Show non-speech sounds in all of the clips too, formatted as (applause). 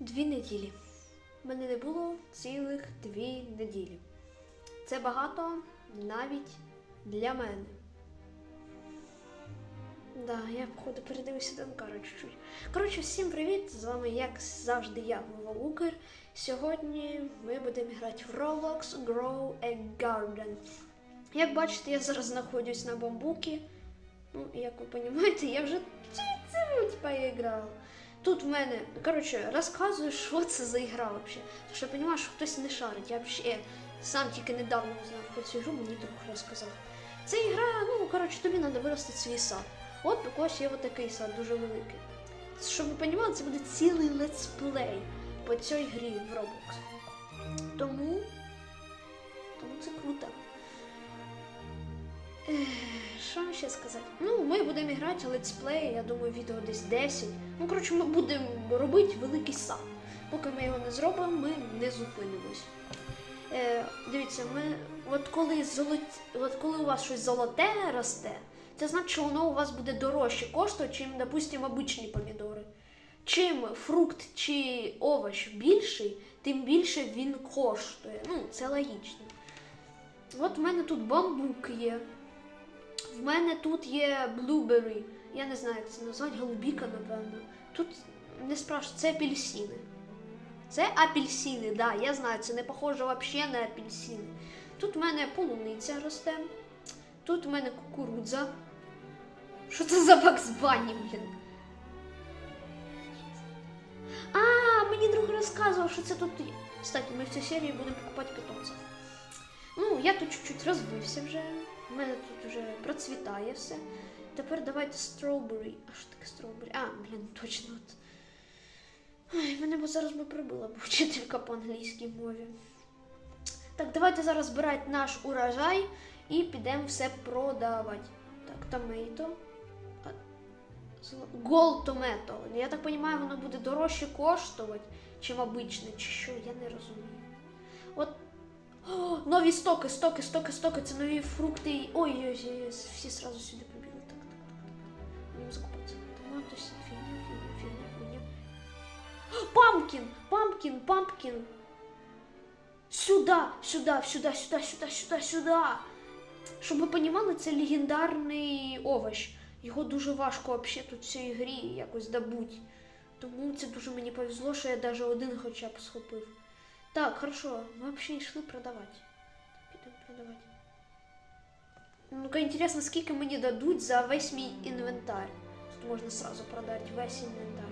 Дві неділі. Мене не було цілих дві неділі. Це багато навіть для мене. Да, я, походу, передивився Данкара чуть-чуть. Коротше, всім привіт! З вами, як завжди, я, Вова Лукер. Сьогодні ми будемо грати в Roblox Grow a Garden. Як бачите, я зараз знаходжусь на бамбукі. Ну, як ви розумієте, я вже чуть-чуть поіграв. Тут в мене, коротше, розказую, що це за ігра взагалі. Тому що я розумію, що хтось не шарить. Я взагалі сам тільки недавно узнав про цю ігру, мені друг розказав. Це ігра, ну, коротше, тобі треба виростити свій сад. От у когось є отакий сад, дуже великий. Щоб ви розуміли, це буде цілий летсплей по цій грі в Roblox. Тому. Тому це круто. Що вам ще сказати? Ну, ми будемо грати летсплей, я думаю, відео десь 10. Ну, коротше, ми будемо робити великий сад. Поки ми його не зробимо, ми не зупинимось. Е, дивіться, ми, от, коли золот... от коли у вас щось золоте росте, це значить, що воно у вас буде дорожче коштувати, чим, допустимо, обичні помідори. Чим фрукт чи овоч більший, тим більше він коштує. Ну, це логічно. От в мене тут бамбук є. В мене тут є блубері. Я не знаю, як це назвати, голубіка, напевно. Тут не спрашиваю, це апельсини. Це апельсини, да, я знаю, це не похоже взагалі на апельсини. Тут в мене полуниця росте. Тут в мене кукурудза. Що це за Бакс Банні, блін? А, мені друг розказував, що це тут є. Кстати, ми в цій серії будемо покупати питомців. Ну, я тут чуть-чуть розвився вже. У мене тут вже процвітає все. Тепер давайте строубері. А що таке строубері? А, блін, точно. От. Ай, мене б зараз би прибила б вчителька по англійській мові. Так, давайте зараз збирати наш урожай і підемо все продавати. Так, томейто. Gold tomato. Я так розумію, воно буде дорожче коштувати, чим обичне, чи що, я не розумію. От (gasps) нові стоки, стоки, стоки, стоки, це нові фрукти. і- Ой, ой, ой, всі сразу сюди побігли. Так, так, так. Будемо закупатися. Томато, фігня, фігня, фігня, фігня. (gasps) Памкін, памкін, памкін. Сюда, сюда, сюда, сюда, сюда, сюда, сюда. Щоб ви розуміли, це легендарний овощ. Його дуже важко вообще тут в цій грі якось добути. Тому це дуже мені повезло, що я навіть один хоча б схопив. Так, хорошо, ми взагалі йшли продавати. Підемо продавати. Ну-ка, інтересно, скільки мені дадуть за весь мій. Тут можна сразу продати весь інвентар.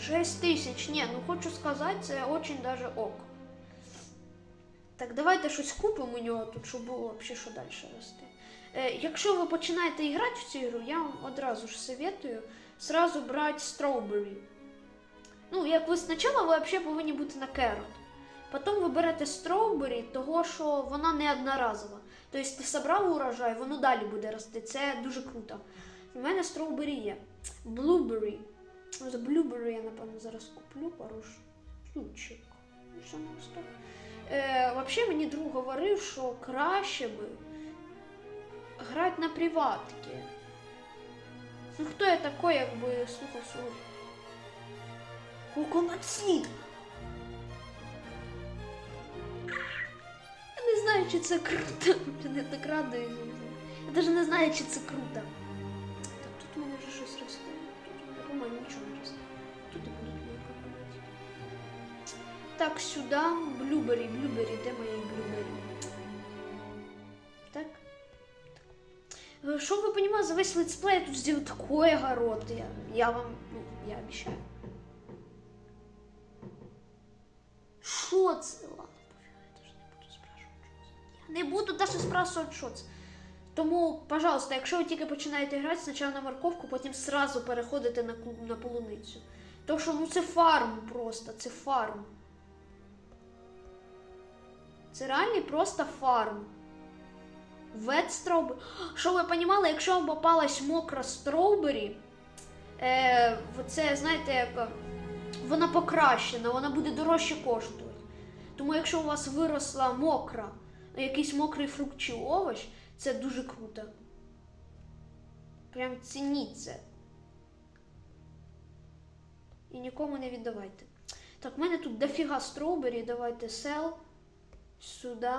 6 тисяч. Ні, ну хочу сказати, це очень даже ок. Так, давайте щось купимо у нього тут, щоб було взагалі що далі рости. Е, якщо ви починаєте грати в цю ігру, я вам одразу ж советую сразу брати строубері. Ну, як ви спочатку ви взагалі повинні бути на керот. Потім ви берете строубері, того що вона не одноразова. Тобто ти собрав урожай, воно далі буде рости. Це дуже круто. У мене строубері є. Блубері. За блюбері я, напевно, зараз куплю не стоп. Е, взагалі мені друг говорив, що краще би грати на приватки. Ну хто я такой, якби слухав свого Seed. Я не знаю, чи це круто. Я так радуюсь. Я навіть не знаю, чи це круто. Так, тут у мене вже щось росте. Тут, по-моєму, нічого не росте. Тут і будуть мої коконати. Так, сюди. Блюбері, блюбері, де мої блюбері? Так. так. Щоб ви розуміли, за весь летсплей я тут зроблю такой огород. Я, я вам, ну, я обіцяю. Що це? Ладно, я теж не буду що навіть спрашувати, що це. Тому, пожалуйста, якщо ви тільки починаєте грати, спочатку на морковку, потім сразу переходите на, на полуницю. Тому що ну це фарм просто, це фарм. Це реальний просто фарм. Вет строубері. Щоб ви розуміли, якщо вам попалась мокра строубері, е, це, знаєте, як, вона покращена, вона буде дорожче коштувати. Тому якщо у вас виросла мокра, якийсь мокрий фрукт чи овоч, це дуже круто. Прям цініть це. і нікому не віддавайте. Так, в мене тут дофіга стробері, давайте сел сюди.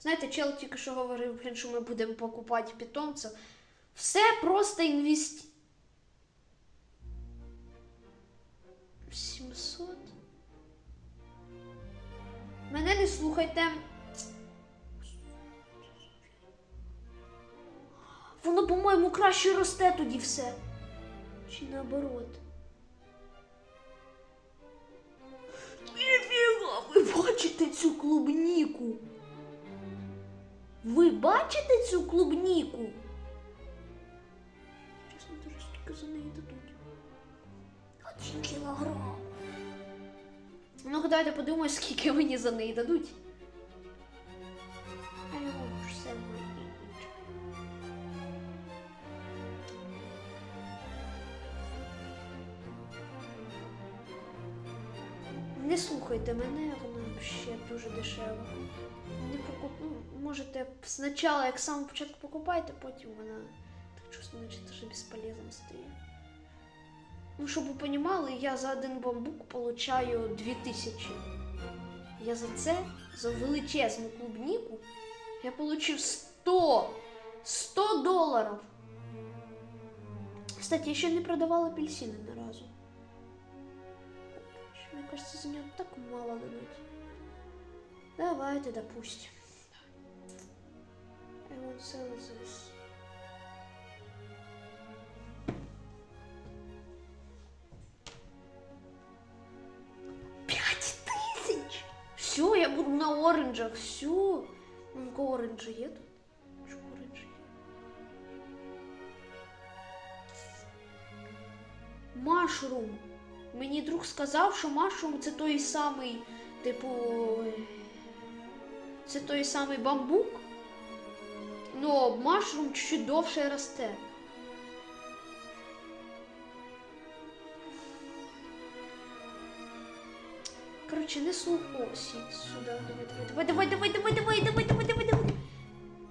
Знаєте, чел тільки що говорив, блін, що ми будемо покупати питомця. Все просто інвесті... 700. Мене не слухайте. Воно, по-моєму, краще росте тоді все. Чи наоборот. Ніфіга, ви бачите цю клубніку? Ви бачите цю клубніку? Чесно, дуже скільки за неї дадуть. Один кілограм. Ну, давайте подумаємо, скільки мені за неї дадуть. Не слухайте мене, вона ще дуже дешева. Не покуп... ну, можете спочатку, як саме початку покупайте, потім вона так чувствую, наче дуже безполезна стає. Ну, щоб ви розуміли, я за один бамбук получаю 2000. Я за це, за величезну клубніку, я получив 100! 100 доларів! Кстати, я ще не продавала апельсини ні разу. Мне кажется, за нее так мало дадут. Давайте, допустим. I want sell this. На оранжах, все. Ну, оранжи є тут? Що оранжи є? Машрум. Мені друг сказав, що машрум це той самий, типу. Це той самий бамбук. Ну, машрум чуть-чуть довше росте. Коротше, не слухай. Сідь сюди. Давай, давай, давай, давай, давай, давай, давай, давай, давай, давай. Так,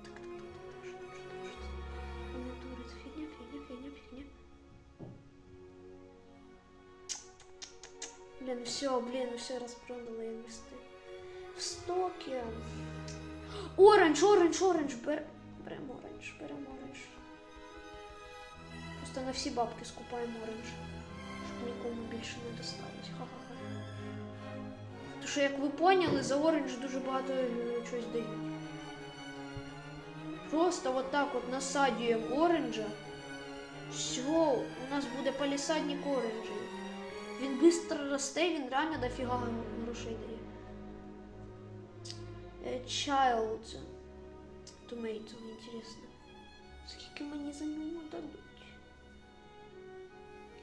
так, так, так, фігня, фігня, фігня. Блин, все, блин, все распродала я листы. В стоке. Оранж, оранж, оранж, бер... берем оранж, берем оранж. Просто на всі бабки скупаємо оранж. Щоб нікому більше не досталось. Ха-ха-ха. Що, як ви поняли, за оранж дуже багато е, чогось дають. Просто вот так от насадюємо оранжа. Все, у нас буде палісадник оранжів. Він швидко росте, він реально дофіга грошей дає. Е, Child Tomato, інтересно. Скільки мені за нього дадуть?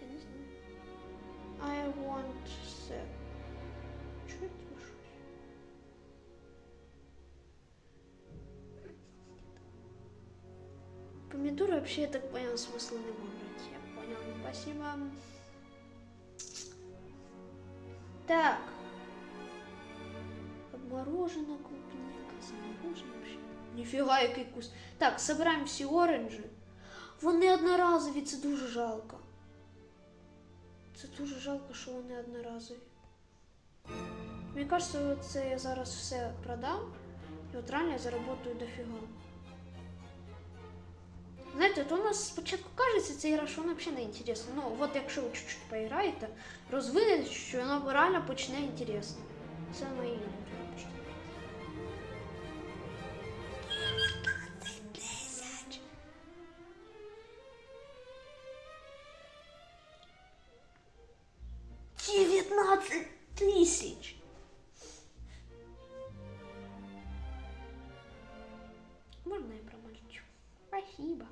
Я не знаю. I want sell. Помидоры вообще, я так понял, смысла не брать. Я понял, спасибо. Так. Обморожена клубника, заморожена вообще. Ніфіга, який кус. Так, собираємо всі оранжі. Вони одноразові, це дуже жалко. Це дуже жалко, що вони одноразові. Мені кажется, це я зараз все продам, і от реально я заработаю дофіга. Знаєте, от у нас спочатку кажеться ця ігра, що вона взагалі не інтересна. Ну, от якщо ви чуть-чуть поіграєте, розвинете, що вона реально почне інтересно. Це мої ігри. Девятнадцать тысяч! Можно я промолчу? Спасибо.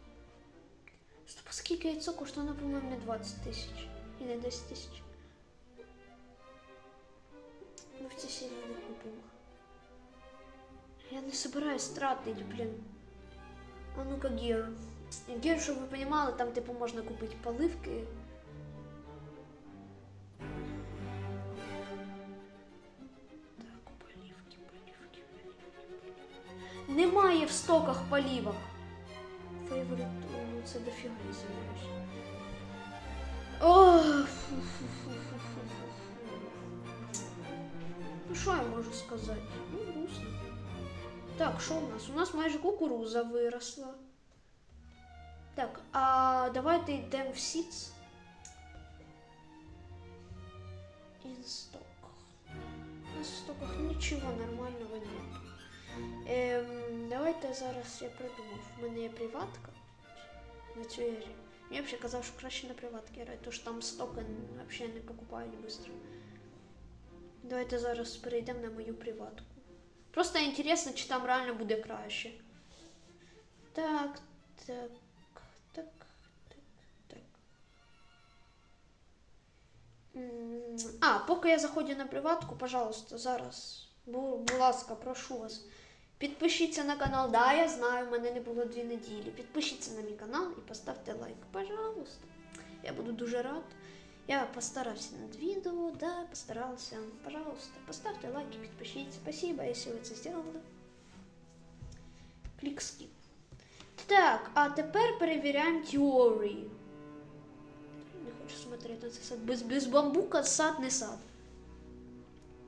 Стоп, а скільки яйцо коштує, воно, по-моєму, не 20 тисяч. І не 10 тисяч. Ми в цій серії не купимо. Я не собираюсь тратить, блін. А ну-ка гір. Гір, щоб ви розуміли, там типу можна купити поливки. Так, поливки, поливки, поливки. Немає в стоках полівок. Фейворит, це до фігури займаєш. О, фу. Ну що я можу сказати? Ну, грустно. Так, що у нас? У нас майже кукуруза виросла. Так, а давайте йдемо в сіц. Інсток. У нас в стоках нічого нормального немає. Ем, давайте зараз я придумав. У мене є приватка. на цю ігрі. Я взагалі казав, що краще на приватки грати, тому що там стоки взагалі не покупають швидко. Давайте зараз перейдемо на мою приватку. Просто інтересно, чи там реально буде краще. Так, так, так, так, так. М, А, поки я заходжу на приватку, пожалуйста, зараз. Бу- Будь ласка, прошу вас. Підпишіться на канал. Да, я знаю, в мене не було дві неділі. Підпишіться на мій канал і поставте лайк. Пожалуйста. Я буду дуже рад. Я постарався над відео, да, постарался. Пожалуйста, поставьте лайки, підпишіться. Спасибо, если ви це сделали. Клік скіп. Так, а тепер перевіряємо теорію. Не хочу смотреть на цей сад. Без, без бамбука сад не сад.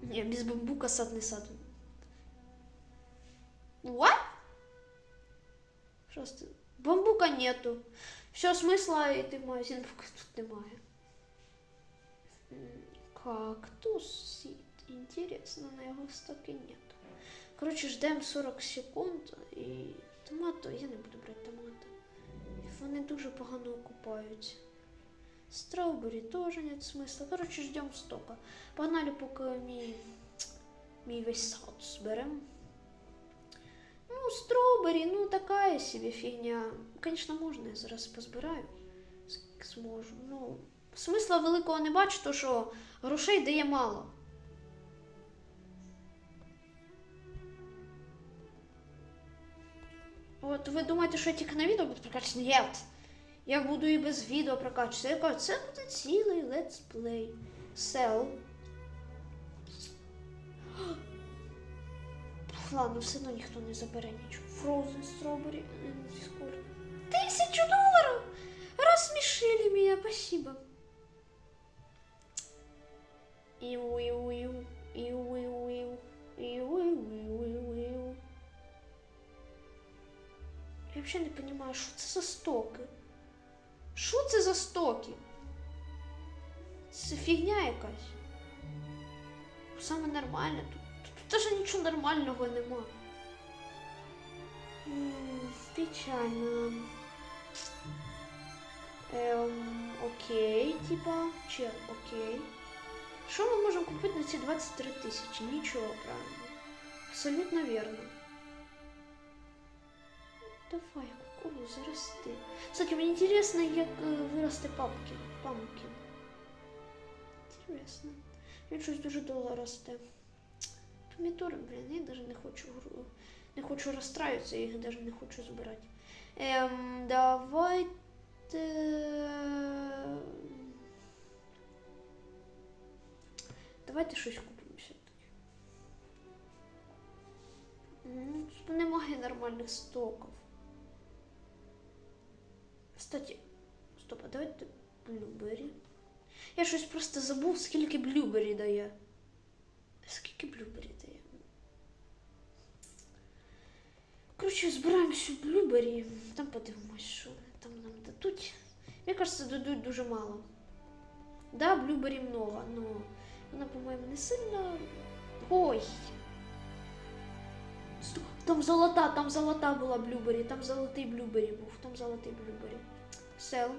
Ні, без бамбука сад не сад. What? Що? Бамбука нету. Все, смисла йти в магазин, тут немає. Кактус сид. Интересно, на його стоки нет. Коротше, ждемо 40 секунд і томату, я не буду брати томати. Вони дуже погано окупаються. Стrawberry теж нет смисла. Коротше, ждемо стока. Погнали, поки мій, мій весь сад зберемо. Ну, ну такая себе фігня. Конечно, можна, я зараз позбираю. Зможу. Ну, смисла великого не бачу, то що грошей дає мало. От ви думаєте, що я тільки на відео буду прокачувати? Ні. Я буду і без відео прокачувати. Я кажу, це буде цілий летсплей. Sell. Ладно, все одно ніхто не забере нічого. Strawberry and Discord. Тисячу доларів! Розсмішили мене, спасибо. Іу, іу, іу, іу, іу, іу. Я взагалі не розумію, що це за стоки? Що це за стоки? Це фігня якась. Саме нормальне тут. Теж нічого нормального нема. Печально. Ем, окей, типа, чи окей. Що ми можемо купити на ці 23 тисячі? Нічого, правильно. Абсолютно вірно. Давай, кукуруза, рости. Кстати, мені інтересно, як е, виросте папкін. Пампкін. Інтересно. Він щось дуже довго росте. Помідори, блін, я навіть не хочу не хочу розстраюватися, я їх навіть не хочу збирати. Ем, давайте. Давайте щось купимо все-таки. Немає нормальних стоків. Кстати, стоп, а давайте блюбері. Я щось просто забув, скільки блюбері дає. Скільки блюбері дає? Коротше, збираємо всю блюбері, там подивимось, що там нам дадуть. Мені кажется, дадуть дуже мало. Да, блюбері много, но вона, по-моєму, не сильно. Ой. Там золота, там золота була блюбері, там золотий блюбері був, там золотий блюбері. Сел.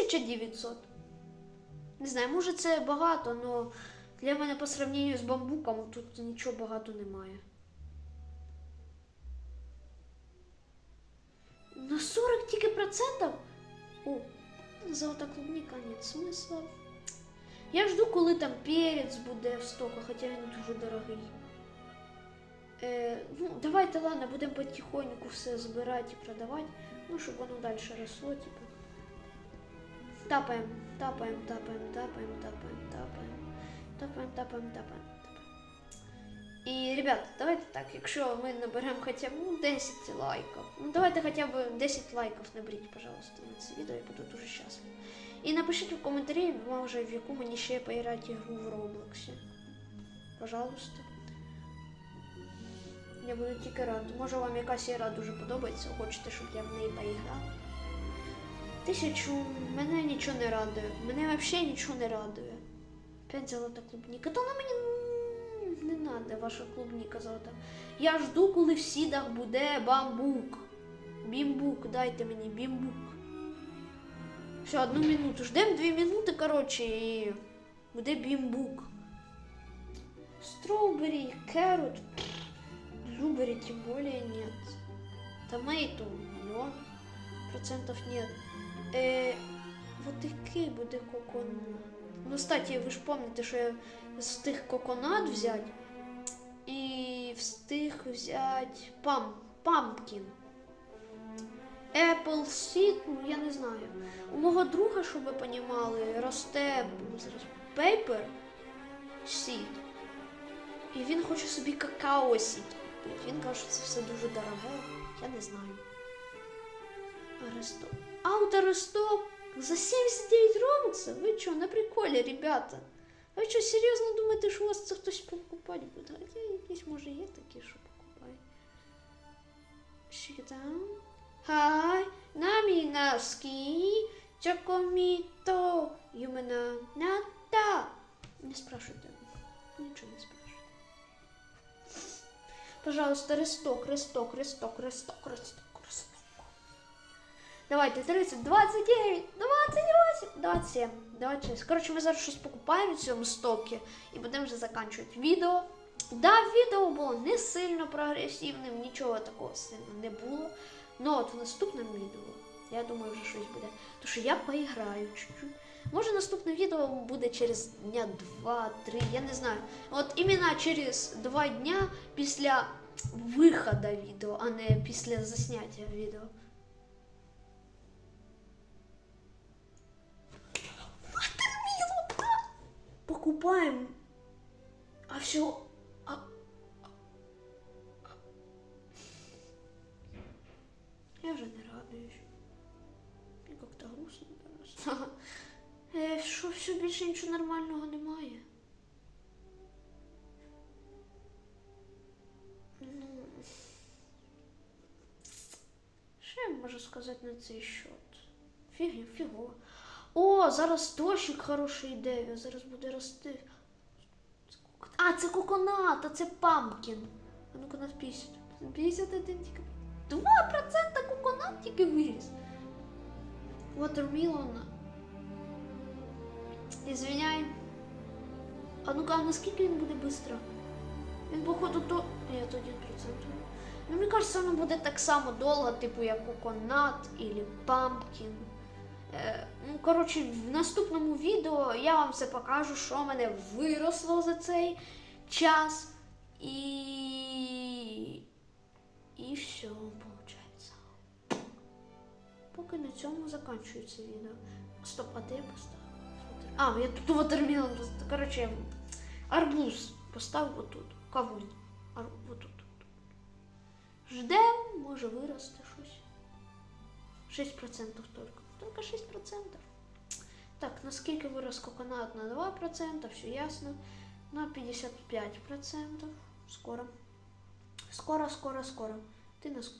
1900. Не знаю, може це багато, але для мене по сравненню з бамбуком тут нічого багато немає. На 40 тільки процентів? О, золота клубника нет смисла. Я жду, коли там перець буде в стоках, хоча він дуже дорогий. Е, ну, давайте, ладно, будемо потихоньку все збирати і продавати, ну, щоб воно далі росло, типу. Тапаем, тапаем, тапаем, тапаем, тапаем. Тапаем, тапаем, тапаем, тапаем. І, ребята, давайте так, якщо ми наберемо хоча б ну, 10 лайків, ну давайте хоча б 10 лайків наберіть, пожалуйста, на це відео, я буду дуже щаслива. І напишіть в коментарі, може, в яку мені ще поіграти ігру в Роблоксі. Пожалуйста. Я буду тільки рад. Може вам якась ігра дуже подобається, хочете, щоб я в неї поіграв. Тисячу, мене нічого не радує. Мене взагалі нічого не радує. П'ять золота клубніка. То вона мені не треба, ваша клубніка золота. Я жду, коли в сідах буде бамбук. Бімбук, дайте мені бімбук. Все, одну минуту. Ждемо дві минути, коротше, і буде бімбук. Строубери, керот, блюбери тем более нет. Томейту миллион процентов нет. Е, вот який буде коконат? Ну, кстати, ви ж пам'ятаєте, що я встиг коконат взяти і встиг взяти пам, пампкін. Apple Seed, ну я не знаю. У мого друга, щоб ви понімали, росте зараз Paper Seed. І він хоче собі какао сід. Він каже, що це все дуже дороге. Я не знаю. Аресток. Ауторесток за 79 робоксів? Ви що, на приколі, ребята? Ви що, серйозно думаєте, що у вас це хтось покупати буде? Хоча якісь, може, є такі, що покупають. Шикадан. Хай, намі наски, чокоміто, юмена ната. Не спрашивайте. Нічого не спрашивайте. Пожалуйста, ресток, ресток, ресток, ресток, ресток. Давайте, 30, 29, 28, 27, 26. Коротше, ми зараз щось покупаємо в цьому стокі і будемо вже закінчувати відео. Да, відео було не сильно прогресивним, нічого такого сильно не було. Но от в наступному відео, я думаю, вже щось буде. Тому що я поіграю чуть-чуть. Може наступне відео буде через дня два-три, я не знаю. От іменно через два дня після виходу відео, а не після заснятия відео. Покупаем. А все. А... Я вже не радуюсь. Мені как-то грустно просто. (laughs) Що все більше нічого нормального немає. Ну, що я можу сказати на цей счет? Фігня, фіго. О, зараз дощик хороший йде, зараз буде рости. А, це коконат, а це памкін. А ну-ка на 50. 51 тільки. 2% коконат тільки виріс. Watermelon. Извиняй. А ну-ка, а наскільки він буде швидко? Він, походу, то. Ні, то 1%. Ну, мені кажется, воно буде так само довго, типу, як коконат или пампкін. Е, ну, коротше, в наступному відео я вам все покажу, що в мене виросло за цей час. І. І все, виходить. Поки на цьому закінчується відео. Стоп, а де я поставив? А, я тут ватермелон поставив. Коротше, арбуз поставив отут. Кавун. Ар... Отут. Ждем, може виросте щось. 6% только. Только 6%. Так, наскільки вирос коконат на 2%, все ясно. На 55%. Скоро. Скоро, скоро, скоро. Ты нас...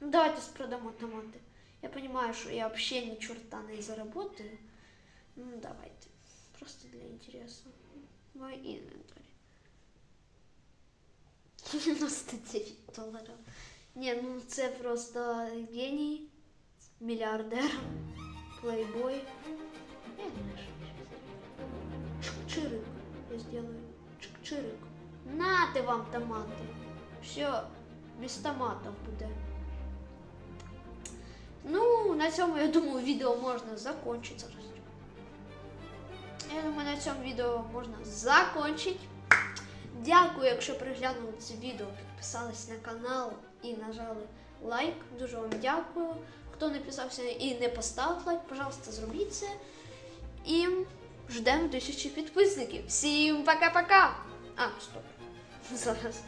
Ну, давайте спродамо томаты. Я понимаю, что я вообще ни черта не заработаю. Ну, давайте. Просто для интереса. Мой инвентарь. (laughs) 99 доларів. Ні, ну це просто геній, Мільярдер, плейбой. Я знаю, що. Чик-чирик я сделаю. Чик-чирик. Нате вам томати. Все, без томатів буде. Ну, на цьому, я думаю, відео можна закончити. Я думаю, на цьому відео можна закончити. Дякую, якщо переглянули це відео, підписались на канал і нажали лайк. Дуже вам дякую. Хто не підписався і не поставив лайк, пожалуйста, зробіть це. І ждемо тисячі підписників. Всім пока-пока! А, стоп. (laughs) зараз.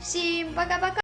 Всім пока-пока!